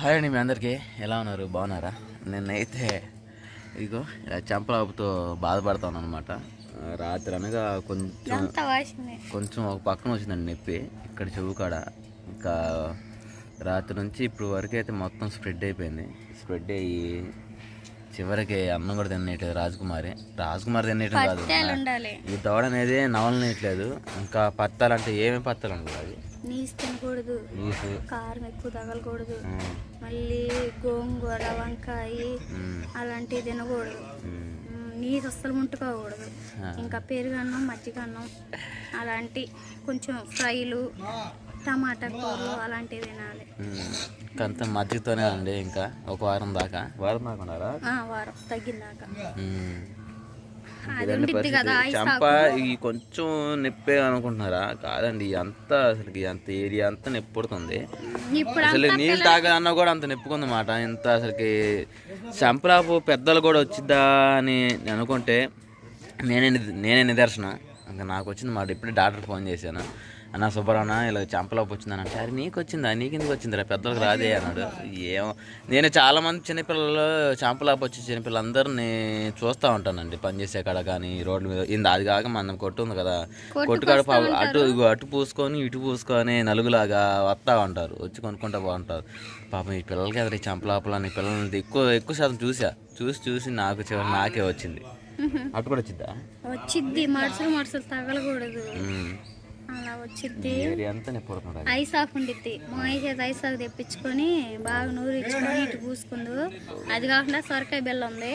Hi అండి మీ అందరికీ. ఎలా ఉన్నారు? బాగున్నారా? నిన్నైతే ఇదిగో ఇలా చెంపలాపుతో బాధపడతాను అనమాట రాత్రి అనగా కొంచెం కొంచెం ఒక పక్కన వచ్చిందండి నొప్పి ఇక్కడ చెవు కాడ. ఇంకా రాత్రి నుంచి ఇప్పుడు వరకు అయితే మొత్తం స్ప్రెడ్ అయిపోయింది. స్ప్రెడ్ అయ్యి చివరికి అన్నం కూడా తినేయట్లేదు రాజకుమారి. రాజకుమారి తినేయటం కాదు. ఈ దవడ అనేది నవలనేయట్లేదు ఇంకా పత్తాలంటే ఏమేమి పత్తాలు ఉండదు అది నీసు తినకూడదు కారం ఎక్కువ తగలకూడదు. మళ్ళీ గోంగూర వంకాయ అలాంటివి తినకూడదు. నీసు అస్సలు ముట్టుకోకూడదు. ఇంకా పెరుగన్నం మజ్జిగన్నం అలాంటి కొంచెం ఫ్రైలు టమాటా కూరలు అలాంటివి తినాలి. కొంత మజ్జిగతోనే అండి ఇంకా ఒక వారం దాకా. వారం దాకా వారం తగ్గిందాక. చంప ఈ కొంచెం నొప్పే అనుకుంటున్నారా? కాదండి అంతా అసలు అంత ఏరియా అంతా నొప్పి పుడుతుంది ఇప్పుడు అసలు నీళ్ళు తాగాలన్నా కూడా అంత నొప్పుకుంది మాట ఇంత అసలుకి చంపలాపు పెద్దలు కూడా వచ్చిద్దా అని అనుకుంటే నేనే నేనే నిదర్శనం. ఇంకా నాకు వచ్చింది మాట ఇప్పుడే డాక్టర్ ఫోన్ చేశాను. అన్న సుబ్బరన్న ఇలా చంపలాపు వచ్చిందని అంటే అరే నీకు వచ్చిందా నీకు ఎందుకు వచ్చిందిరా? పెద్దలకు రాదే అన్నాడు. ఏమో నేను చాలా మంది చిన్నపిల్లలు చంపలాపు వచ్చి చిన్నపిల్లలందరినీ చూస్తూ ఉంటానండి. పనిచేసే కాడ కానీ రోడ్ల మీద. ఇంత అది కాక మనం కొట్టు ఉంది కదా. కొట్టుకాడ పాపం అటు అటు పూసుకొని ఇటు పూసుకొని నలుగులాగా వస్తా ఉంటారు. వచ్చి కొనుక్కుంటా బాగుంటారు. పాపం ఈ పిల్లలకి అదే చంపలాపలని పిల్లల్ని ఎక్కువ ఎక్కువ శాతం చూసా. చూసి చూసి నాకు చివరి నాకే వచ్చింది. అటు కూడా వచ్చిద్దా? వచ్చిద్ది. మడుసులు మడుసులు తగలకూడదు. అలా వచ్చిద్ది. ఐస్ ఆఫ్ ఉండిద్ది. మా అయ్య చేత ఐస్ ఆఫ్ తెప్పించుకొని బాగా నూరు ఇచ్చుకొని ఇటు పూసుకుందు. అది కాకుండా సొరకాయ బెల్లం ఉంది.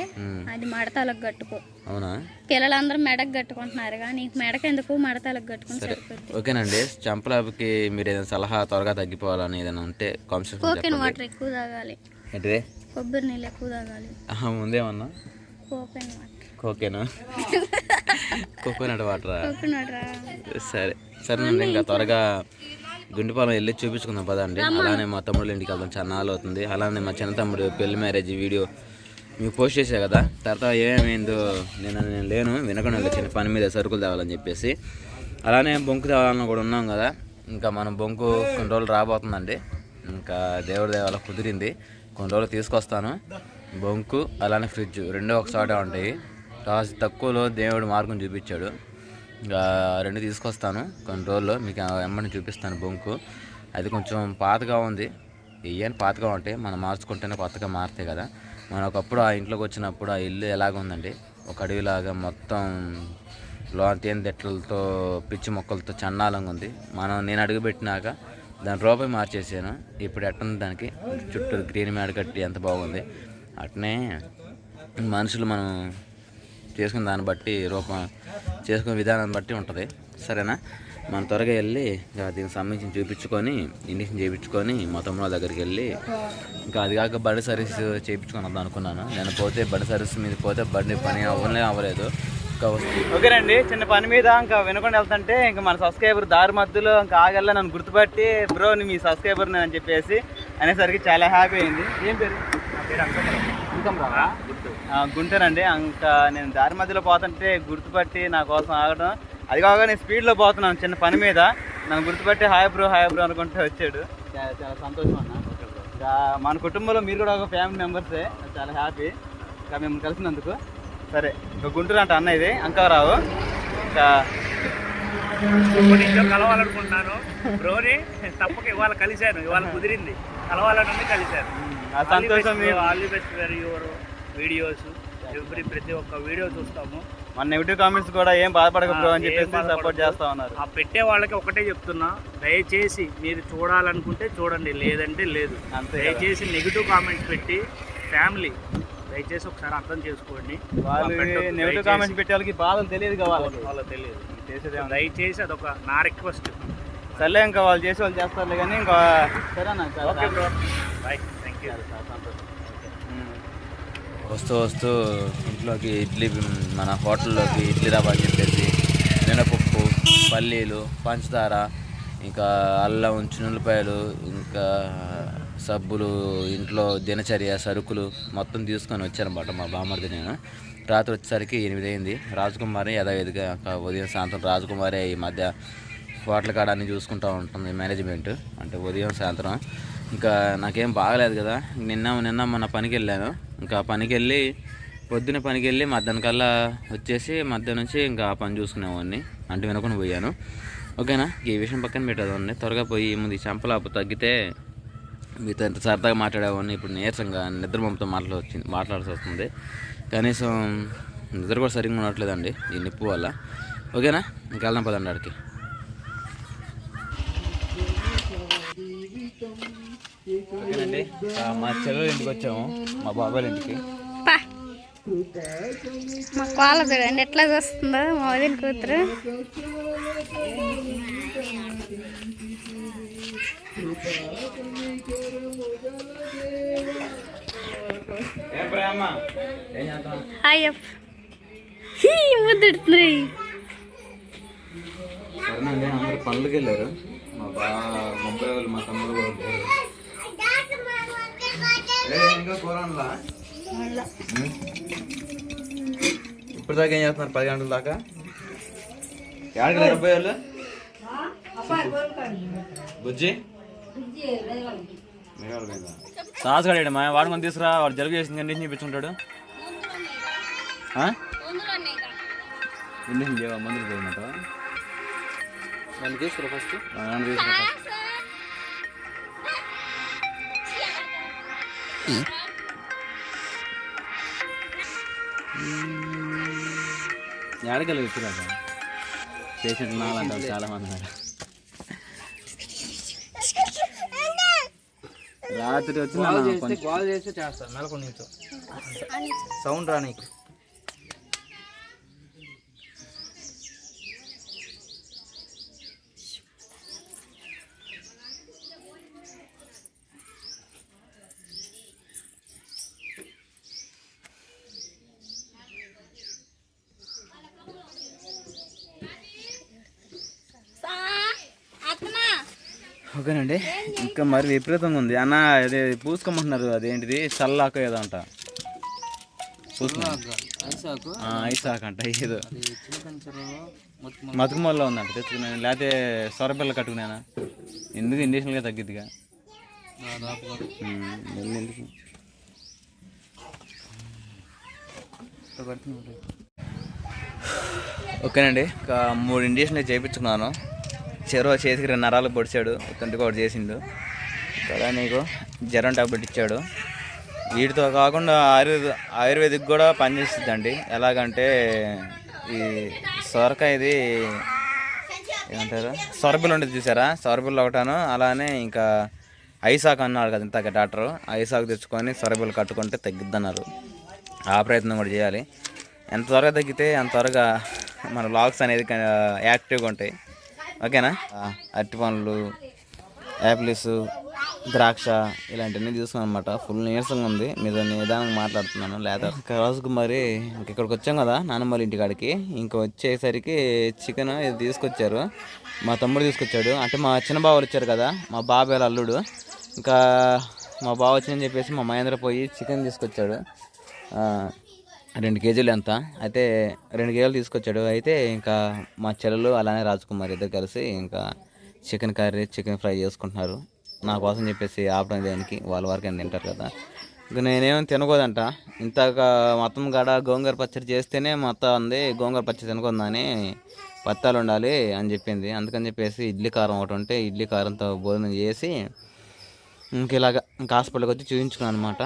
అది మడతలకు కట్టుకో. అవునా? పిల్లలందరూ మెడకు కట్టుకుంటున్నారు కానీ నీకు మెడకు ఎందుకు మడతలకు కట్టుకుని సరిపోద్ది. ఓకేనండి చంపలాపుకి మీరు ఏదైనా సలహా త్వరగా తగ్గిపోవాలని ఏదైనా ఉంటే కోకెన్ వాటర్ ఎక్కువ తాగాలి. ఏంటిది? కొబ్బరి నీళ్ళు ఎక్కువ తాగాలి. ముందేమన్నా? కోకెన్ వాటర్ కోకేనా కోకోనట్ వాటరా వాటర్ సరే సరేనండి ఇంకా త్వరగా గుండిపాలెం వెళ్ళి చూపించుకుందాం పదండి. అలానే మా తమ్ముడు ఇంటికి వెళ్దాం. చాలా అవుతుంది. అలానే మా చిన్న తమ్ముడు పెళ్ళి మ్యారేజ్ వీడియో మీకు పోస్ట్ చేసా కదా. తర్వాత ఏమేమైందో నేను నేను లేను. వినకుండా చిన్న పని మీద సరుకులు తేవాలని చెప్పేసి. అలానే బొంకు తేవాలని కూడా ఉన్నాం కదా. ఇంకా మనం బొంకు కొన్ని రోజులు రాబోతుందండి. ఇంకా దేవుడి దేవాల కుదిరింది. కొన్ని రోజులు తీసుకొస్తాను. బొంకు అలానే ఫ్రిడ్జ్ రెండూ ఒకసారి ఉంటాయి. కాస్త తక్కువలో దేవుడు మార్గం చూపించాడు. రెండు తీసుకొస్తాను. కొన్ని రోజుల్లో మీకు ఆ ఎమ్మని చూపిస్తాను బొంకు. అది కొంచెం పాతగా ఉంది. ఇవన్నీ పాతగా ఉంటాయి మనం మార్చుకుంటేనే కొత్తగా మారుతాయి కదా. మనం ఒకప్పుడు ఆ ఇంట్లోకి వచ్చినప్పుడు ఆ ఇల్లు ఎలాగ ఉందండి? ఒక అడవిలాగా మొత్తం లోన తేనె పిచ్చి మొక్కలతో చండాలంగా ఉంది. మనం నేను అడుగుపెట్టినాక దాని రూపాయి మార్చేసాను. ఇప్పుడు ఎట్టుంది దానికి? చుట్టూ గ్రీన్ మ్యాడ్ కట్టి ఎంత బాగుంది. అట్నే మనుషులు మనం చేసుకున్న దాన్ని బట్టి రూపం చేసుకునే విధానం బట్టి ఉంటుంది. సరేనా? మనం త్వరగా వెళ్ళి ఇంకా దీనికి సంబంధించి చూపించుకొని ఇండిషన్ చేయించుకొని మా తమ్ముడు దగ్గరికి వెళ్ళి ఇంకా అది కాక బండి సర్వీస్ చేయించుకొని వద్దాం అనుకున్నాను. నేను పోతే బండి సర్వీస్ మీద పోతే బండి పని అవ్వలే అవ్వలేదు. ఇంకా వస్తుంది ఓకేనండి చిన్న పని మీద ఇంకా వినకుండా వెళ్తుంటే ఇంకా మన సబ్స్క్రైబర్ దారి మధ్యలో ఇంకా ఆగల్లా నన్ను గుర్తుపట్టి బ్రో నీ మీ సబ్స్క్రైబర్ అని చెప్పేసి అనేసరికి చాలా హ్యాపీ అయింది. ఏం పేరు? ఇంకం రావా గుంటూరండి ఇంకా నేను దారి మధ్యలో పోతుంటే గుర్తుపట్టి నా కోసం ఆగడం అది కాక నేను స్పీడ్లో పోతున్నాను చిన్న పని మీద. నన్ను గుర్తుపట్టి హాయ్ బ్రో హాయ్ బ్రో అనుకుంటూ వచ్చాడు. చాలా సంతోషం అన్న. ఇంకా మన కుటుంబంలో మీరు కూడా ఒక ఫ్యామిలీ మెంబర్సే చాలా హ్యాపీ ఇంకా మేము కలిసినందుకు. సరే ఇంకా గుంటూరు అంట అన్న ఇది. అంకారావు. ఇంకా ఇంట్లో కలవాలనుకుంటున్నాను. బ్రోని తప్పక ఇవాళ కలిశాను. ఇవాళ కుదిరింది. కలవాలని కలిశాను. సంతోషం all the best for your videos every ప్రతి ఒక్క వీడియో చూస్తాము. మన నెగిటివ్ కామెంట్స్ కూడా ఏం బాధపడక బ్రో అని చెప్పేసి. సపోర్ట్ చేస్తా ఉన్నారు. ఆ పెట్టే వాళ్ళకి ఒకటే చెప్తున్నా. దయచేసి మీరు చూడాలనుకుంటే చూడండి. లేదంటే లేదు. దయచేసి నెగిటివ్ కామెంట్స్ పెట్టి ఫ్యామిలీ దయచేసి ఒకసారి అర్థం చేసుకోండి. నెగిటివ్. కామెంట్స్ పెట్టే వాళ్ళకి బాధలు తెలియదు కదా వాళ్ళకి తెలియదు. దయచేసి అదొక నా రిక్వెస్ట్. సర్లే ఇంకా వాళ్ళు చేసి వాళ్ళు చేస్తారులే కానీ ఇంకా సరేనా చాలా okay bro. Bye. Thank you చాలా సంతోషం. ఉమ్. వస్తూ వస్తూ ఇంట్లోకి ఇడ్లీ మన హోటల్లోకి ఇడ్లీ రవ్వ అని చెప్పేసి మినపప్పు పల్లీలు పంచదార ఇంకా అల్లం చున్నులపాయలు ఇంకా సబ్బులు ఇంట్లో దినచర్య సరుకులు మొత్తం తీసుకొని వచ్చానమాట మా బామ్మర్ది నేను. రాత్రి వచ్చేసరికి ఎనిమిది అయింది. రాజకుమారి యథావిధిగా ఉదయం సాయంత్రం రాజకుమారి ఈ మధ్య హోటల్ కాడ అన్నీ చూసుకుంటూ ఉంటుంది మేనేజ్మెంట్. అంటే ఉదయం సాయంత్రం. ఇంకా నాకేం బాగలేదు కదా. నిన్న నిన్న మొన్న పనికి వెళ్ళాను. ఇంకా పనికి వెళ్ళి పొద్దున పనికి వెళ్ళి మధ్యాహ్నం కల్లా వచ్చేసి మధ్యాహ్నం నుంచి ఇంకా ఆ పని చూసుకునేవాడిని. అంటే వినకుండా పోయాను. ఓకేనా? ఈ విషయం పక్కన పెట్టేదాన్ని త్వరగా పోయి ముందు చెంపలాపు తగ్గితే మీతో ఎంత సరదాగా మాట్లాడేవాడిని. ఇప్పుడు నీరసంగా నిద్రమొమ్మతో మాట్లాడ వచ్చింది మాట్లాడాల్సి వస్తుంది. కనీసం నిద్ర కూడా సరిగ్గా ఉండట్లేదండి ఈ నిప్పు వల్ల. ఓకేనా? ఇంకా వెళ్దాం పదండి ఆడికి ఓకేనండి. మా చెల్లెల ఇంటికి వచ్చాము. మా బాబాయ్ ఇంటికి. మా కోళ్ళ చూడండి ఎట్లా చూస్తుందో? మా వదిన కూతురు. హాయ్ అప్. హీ ముద్దుడుతుంది. సరేనండి అందరు పనులకి వెళ్ళారు. మా బా ముప్పై వాళ్ళు మా తమ్ముడు ఇంకా? ఇప్పుడు దాకా ఏం చేస్తున్నారు? పది గంటల దాకా? ఎక్కడికి వెళ్ళారు అబ్బాయి బుజ్జి సాసుగాడు మా వాడుకొని తీసుకురా వాడు జలుబు చేసింది కండిషన్ చూపించుకుంటాడు. కండిషన్ చేయవా మందులు పోయినట్టు? తీసుకురా ఫస్ట్ తీసుకురా ఫస్ట్ ఎక్కడికి వచ్చిరాక పేషెంట్ నాలంటారు చాలా మంది ఉన్నారు. రాత్రి వచ్చి కాల్ చేస్తే చేస్తాను నెలకు నీతో. సౌండ్ రా నీకు ఓకేనండి. ఇంకా మరి విపరీతంగా ఉంది. అన్న అదే పూసుకోమంటున్నారు అదేంటిది? చల్లాక ఏదో అంట ఐసాక్ అంట ఏదో. మతుకుమల్లో ఉందంట తెచ్చుకున్నాను లేకపోతే సొరపిల్ల కట్టుకున్నానా ఎందుకు ఇండిషనల్గా తగ్గిద్దిగా? ఎందుకు? ఓకేనండి ఒక మూడు ఇండిషన్లు చేయించుకున్నాను. చెరువు చేతికి రెండు నరాలు పొడిచాడు. తండ్రి ఒకటి చేసిండు. కదా నీకు జ్వరం టాబ్లెట్ ఇచ్చాడు. వీటితో కాకుండా ఆయుర్వేద ఆయుర్వేదిక్ కూడా పనిచేస్తుందండి ఎలాగంటే ఈ సొరకాయది ఏమంటారు? సొరబిల్ ఉంటుంది చూసారా? సొరబిల్ ఒకటాను. అలానే ఇంకా ఐసాక్ అన్నారు కదా ఇంతక డాక్టర్. ఐసాక్ తెచ్చుకొని సొరబిల్ కట్టుకుంటే తగ్గిద్దన్నారు. ఆ ప్రయత్నం కూడా చేయాలి. ఎంత త్వరగా తగ్గితే అంత త్వరగా మన లాగ్స్ అనేది యాక్టివ్గా ఉంటాయి. ఓకేనా? అరటి పండ్లు యాపిల్స్ ద్రాక్ష ఇలాంటివన్నీ తీసుకున్నాను అనమాట ఫుల్ నీరసంగా ఉంది. మీద నిదానంగా మాట్లాడుతున్నాను. లేదా ఒక రోజుకు మరి ఇక్కడికి వచ్చాం కదా నాన్నమ్మ వాళ్ళ ఇంటికాడికి. ఇంక వచ్చేసరికి చికెన్ ఇది తీసుకొచ్చారు. మా తమ్ముడు తీసుకొచ్చాడు. అంటే మా చిన్న బాబు వచ్చారు కదా మా బాబాయ్ వాళ్ళ అల్లుడు. ఇంకా మా బావ వచ్చిందని చెప్పేసి మా మహేంద్ర పోయి చికెన్ తీసుకొచ్చాడు. రెండు కేజీలు ఎంత? అయితే రెండు కేజీలు తీసుకొచ్చాడు. అయితే ఇంకా మా చెల్లెలు అలానే రాజకుమార్ ఇద్దరు కలిసి ఇంకా చికెన్ కర్రీ చికెన్ ఫ్రై చేసుకుంటున్నారు. నా కోసం చెప్పేసి ఆపడం దేనికి? వాళ్ళ వరకు అని తింటారు కదా. ఇంకా నేనేం తినకూడదంట. ఇంతగా మొత్తం కాడ గోంగూర పచ్చడి చేస్తేనే మొత్తం ఉంది గోంగూర పచ్చడి తినకుందని పత్తాలు ఉండాలి అని చెప్పింది. అందుకని చెప్పేసి ఇడ్లీ కారం ఒకటి ఉంటే ఇడ్లీ కారంతో భోజనం చేసి ఇంక ఇలాగ ఇంకా హాస్పిటల్కి వచ్చి చూపించుకున్నాను అనమాట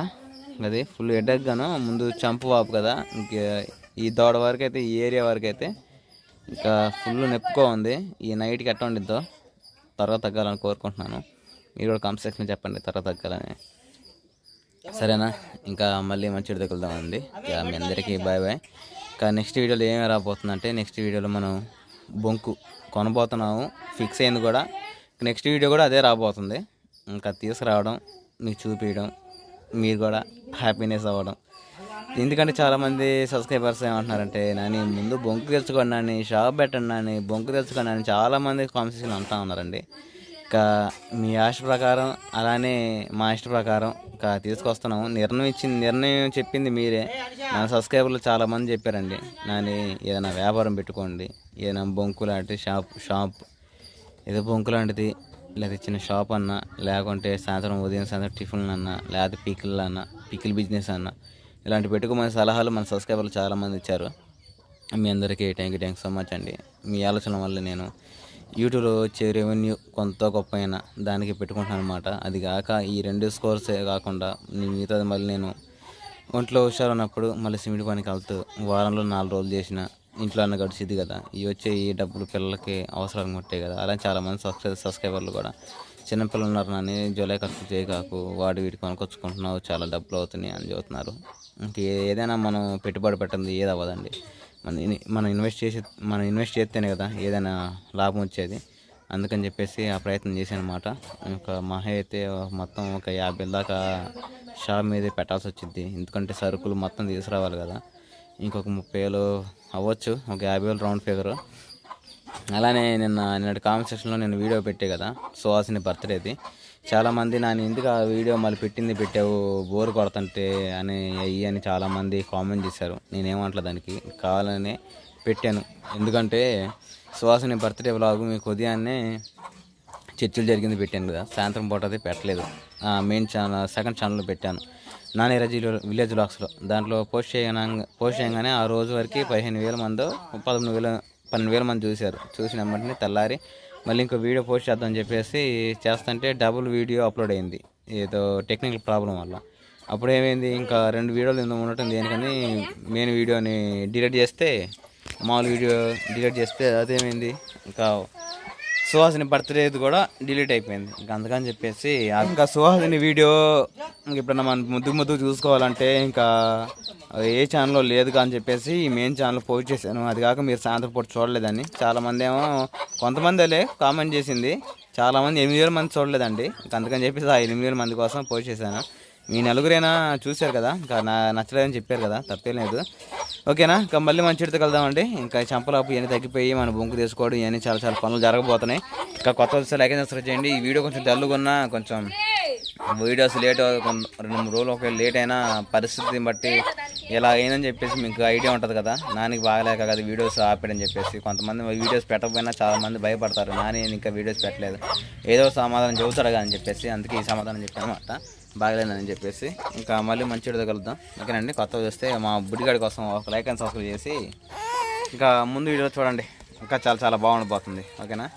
అది ఫుల్ హెడేక్ గాను ముందు చంపు వాపు కదా. ఇంకా ఈ దోడ వరకు అయితే ఈ ఏరియా వరకు అయితే ఇంకా ఫుల్ నొప్పుకో ఉంది. ఈ నైట్కి ఎట్లా ఉండిద్దో త్వరగా తగ్గాలని కోరుకుంటున్నాను. మీరు కూడా కామెంట్ చెప్పండి త్వరగా తగ్గాలని. సరేనా? ఇంకా మళ్ళీ మంచి తగులుదామండి ఇక మీ అందరికీ బాయ్ బాయ్ ఇంకా నెక్స్ట్ వీడియోలో ఏమి రాబోతుందంటే నెక్స్ట్ వీడియోలో మనం బొంకు కొనబోతున్నాము. ఫిక్స్ అయింది కూడా. నెక్స్ట్ వీడియో కూడా అదే రాబోతుంది. ఇంకా తీసుకురావడం మీకు చూపించడం మీరు కూడా హ్యాపీనెస్ అవ్వడం. ఎందుకంటే చాలామంది సబ్స్క్రైబర్స్ ఏమంటున్నారంటే నాని ముందు బొంకు తెచ్చుకోండి షాప్ పెట్టండి నాని బొంకు తెచ్చుకోండి అని చాలామంది కాన్సెషన్ అంతా ఉన్నారండి. ఇంకా మీ ఆశ ప్రకారం అలానే మా ఇష్ట ప్రకారం ఇంకా తీసుకొస్తున్నాము. నిర్ణయం ఇచ్చింది నిర్ణయం చెప్పింది మీరే. నా సబ్స్క్రైబర్లు చాలామంది చెప్పారండి నాని ఏదైనా వ్యాపారం పెట్టుకోండి ఏదైనా బొంకు లాంటి షాప్ షాప్ ఏదో బొంకు లాంటిది లేదా చిన్న షాప్ అన్నా లేకుంటే సాయంత్రం ఉదయం సాయంత్రం టిఫిన్లు అన్నా లేకపోతే పికిల్ అన్నా పికిల్ బిజినెస్ అన్నా ఇలాంటి పెట్టుకోమని సలహాలు మన సబ్స్క్రైబర్లు చాలామంది ఇచ్చారు. మీ అందరికీ thank you thank so much అండి. మీ ఆలోచన వల్ల నేను యూట్యూబ్లో వచ్చే రెవెన్యూ కొంత గొప్ప అయినా దానికి పెట్టుకుంటున్నాను అనమాట అది కాక ఈ రెండు స్కోర్సే కాకుండా మిగతాది మళ్ళీ నేను ఒంట్లో హుషారు ఉన్నప్పుడు మళ్ళీ సిమెంట్ పనికి వెళ్తూ వారంలో నాలుగు రోజులు చేసిన ఇంట్లో అన్న గడిచిద్ది కదా. ఈ వచ్చే ఈ డబ్బులు పిల్లలకి అవసరాలు ఉంటాయి కదా. అలా చాలామంది సబ్స్క్రైబ్ సబ్స్క్రైబర్లు కూడా. చిన్నపిల్లలు ఉన్నారు నాని జూలై ఖర్చు చేయకాకు వాడి వీటి కొనుక్కొచ్చుకుంటున్నావు చాలా డబ్బులు అవుతున్నాయి అని చెబుతున్నారు. ఇంక ఏదైనా మనం పెట్టుబడి పెట్టింది ఏది అవ్వదండి మన ఇన్- మనం ఇన్వెస్ట్ చేసి మనం ఇన్వెస్ట్ చేస్తేనే కదా ఏదైనా లాభం వచ్చేది. అందుకని చెప్పేసి ఆ ప్రయత్నం చేశాను అనమాట ఇంకా మహా అయితే మొత్తం ఒక యాభై దాకా షాప్ మీద పెట్టాల్సి వచ్చింది ఎందుకంటే సరుకులు మొత్తం తీసుకురావాలి కదా. ఇంకొక ముప్పై వేలు అవ్వచ్చు ఒక యాభై వేలు రౌండ్ ఫిగర్. అలానే నిన్న నిన్నటి కామెంట్ సెక్షన్లో నేను వీడియో పెట్టే కదా సుహాసిని బర్త్డేది. చాలామంది నాని ఎందుకు ఆ వీడియో మళ్ళీ పెట్టింది పెట్టావు బోర్ కొడుతుంటే అని అయ్యి అని చాలామంది కామెంట్ చేశారు. నేనేమంటలే దానికి కావాలనే పెట్టాను. ఎందుకంటే సుహాసిని బర్త్డే వ్లాగ్ మీకు ఉదయాన్నే చర్చలు జరిగింది పెట్టాను కదా సాయంత్రం పూట అది పెట్టలేదు. మెయిన్ ఛానల్ సెకండ్ ఛానల్లో పెట్టాను. నాని విలేజ్ బ్లాగ్స్లో దాంట్లో పోస్ట్ చేయగా పోస్ట్ చేయగానే ఆ రోజు వరకు పదిహేను వేల మంది పదమూడు వేల పన్నెండు వేల మంది చూశారు. చూసిన వెంటనే తెల్లారి మళ్ళీ ఇంకో వీడియో పోస్ట్ చేద్దామని చెప్పేసి చేస్తుంటే డబుల్ వీడియో అప్లోడ్ అయింది. ఏదో టెక్నికల్ ప్రాబ్లం వల్ల. అప్పుడు ఏమైంది? ఇంకా రెండు వీడియోలు ఎందుకు ఉండటం దేనికని మెయిన్ వీడియోని డిలీట్ చేస్తే మామూలు వీడియో డిలీట్ చేస్తే అదేమైంది? ఇంకా సుహాసిని బర్త్డే కూడా డిలీట్ అయిపోయింది. ఇంకా అందుకని చెప్పేసి ఇంకా సుహాసిని వీడియో ఇంక ఎప్పుడన్నా మనం ముద్దు ముద్దు చూసుకోవాలంటే ఇంకా ఏ ఛానల్లో లేదు అని చెప్పేసి ఈ మెయిన్ ఛానల్ పోస్ట్ చేశాను. అది కాక మీరు సాయంత్రం పూట చూడలేదని చాలామంది ఏమో కొంతమందిలే కామెంట్ చేసింది. చాలామంది ఎనిమిది వేల మంది చూడలేదండి. ఇంకా అందుకని చెప్పేసి ఆ ఎనిమిది వేల మంది కోసం పోస్ట్ చేశాను. మీ నలుగురైనా చూశారు కదా? ఇంకా నా నచ్చలేదని చెప్పారు కదా? తప్పేం లేదు. ఓకేనా? ఇంకా మళ్ళీ మంచి ఇడితే కలుద్దామండి. ఇంకా చంపలాపు ఇవన్నీ తగ్గిపోయి మన బొంకు తీసుకోవడం ఇవన్నీ చాలా చాలా పనులు జరగబోతున్నాయి. ఇంకా కొత్త వస్తే లైక్ సబ్స్క్రైబ్ చేయండి. ఈ వీడియో కొంచెం తల్లుగున్నా కొంచెం వీడియోస్ లేట్ రెండు మూడు రోజులు ఒకవేళ లేట్ అయినా పరిస్థితిని బట్టి ఇలా అయిందని చెప్పేసి మీకు ఐడియా ఉంటుంది కదా. నానికి బాగలేక కదా వీడియోస్ ఆపేడని చెప్పేసి. కొంతమంది వీడియోస్ పెట్టకపోయినా చాలా మంది భయపడతారు నాని ఇంకా వీడియోస్ పెట్టలేదు. ఏదో సమాధానం చెబుతాడు కదా అని చెప్పేసి అందుకే ఈ సమాధానం చెప్పాను అనమాట బాగలేనని చెప్పేసి ఇంకా మళ్ళీ మంచి వీడియో కలుద్దాం ఓకేనండి? కొత్త చూస్తే మా బుడిగాడి కోసం ఒక లైక్ అండ్ సబ్స్క్రైబ్ చేసి ఇంకా ముందు వీడియో చూడండి. ఇంకా చాలా చాలా బాగుండిపోతుంది. ఓకేనా?